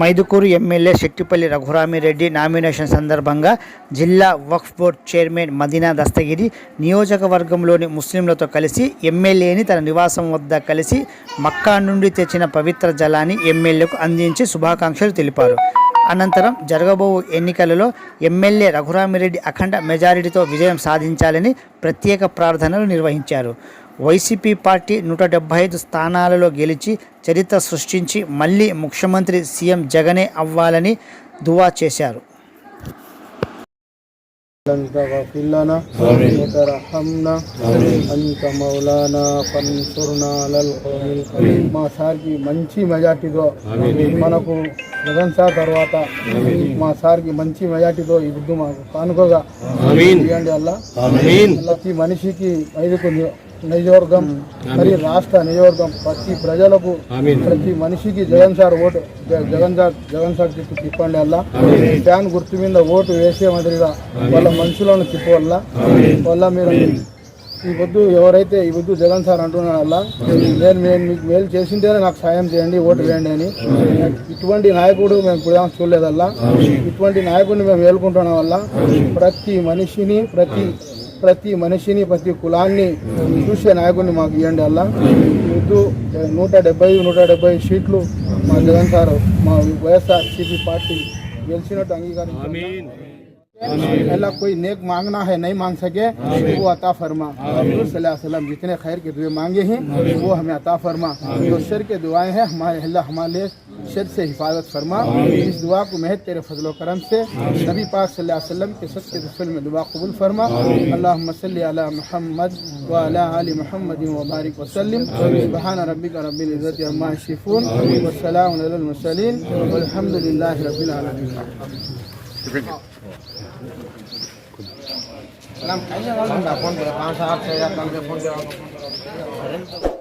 Mydukur MLA Shettipalli Raghuramireddy nomination సందర్భంగా జిల్లా వక్ఫ్ board chairman Madina Dastagiri నియోజకవర్గంలోని ముస్లింలతో కలిసి ఎమ్మెల్యేని తన నివాసం వద్ద కలిసి మక్కా నుండి తెచ్చిన పవిత్ర జలాన్ని ఎమ్మెల్యేకు అందించి శుభాకాంక్షలు తెలిపారు. అనంతరం జరగబో ఎన్నికలలో ఎమ్మెల్యే రఘురామిరెడ్డి అఖండ మెజారిటీతో విజయం సాధించాలని ప్రత్యేక ప్రార్థనలు నిర్వహించారు. వైసీపీ పార్టీ నూట డెబ్బై ఐదు స్థానాలలో గెలిచి చరిత్ర సృష్టించి మళ్ళీ ముఖ్యమంత్రి సీఎం జగనే అవ్వాలని దువా చేశారు أنت غفر لنا وترحمنا أنت مولانا فانصرنا على القوم الكريم మా సార్కి మంచి మెజార్టీతో మనకు జగన్ సార్ తర్వాత మా సార్కి మంచి మెజార్టీతో ఈ బుద్ధు మాకు కానుకగా ఇవ్వండి అల్లా ప్రతి మనిషికి ఐదుకు నియోజకవర్గం మరి రాష్ట్ర నియోజకవర్గం ప్రతి ప్రజలకు ప్రతి మనిషికి Jagan sir vote Jagan sir Jagan sir చుట్టూ తిప్పండి ఫ్యాన్ గుర్తు మీద ఓటు వేసే మాదిరిగా వాళ్ళ మనుషులను తిప్పవల్ల. వల్ల మీరు ఈ పొద్దు ఎవరైతే ఈ పొద్దు జగన్ సార్ అంటున్నాడు అలా నేను నేను మీకు మేలు చేసింటేనే నాకు సాయం చేయండి ఓటు వేయండి అని. ఇటువంటి నాయకుడు మేము ఇప్పుడు చూడలేదల్లా. ఇటువంటి నాయకుడిని మేము వేలుకుంటున్నాం వల్ల ప్రతి మనిషిని ప్రతి ప్రతి మనిషిని ప్రతి కులాన్ని చూసే నాయకుడిని మాకు ఇవ్వండి అలా పొద్దు నూట డెబ్బై నూట డెబ్బై సీట్లు మా జగన్ సార్ మా వైఎస్ఆర్ సిపి పార్టీ గెలిచినట్టు అంగీకరించారు अल्लाह कोई नेक मांगना है नहीं मांग सके वो अता फरमा हजूर सल्लल्लाहु अलैहि वसल्लम जितने खैर के दुआ मांगे हैं वो हमें अता फरमा जो शर के दुआएं हैं हमारे अल्लाह हमारे شد سے حفاظت فرما۔ اس دعا کو محض تیرے فضل و کرم سے نبی پاک صلی اللہ علیہ وسلم کے سب سے رسول میں دعا قبول فرما۔ اللہم صلی علی محمد و علی آل محمد بارک وسلم۔ سبحان ربک رب العزت عما یشفون والسلام علی المرسلین۔ والحمد للہ رب العالمین۔ سلام کہیں گے فون پہ خان صاحب سے یا کم سے فون پہ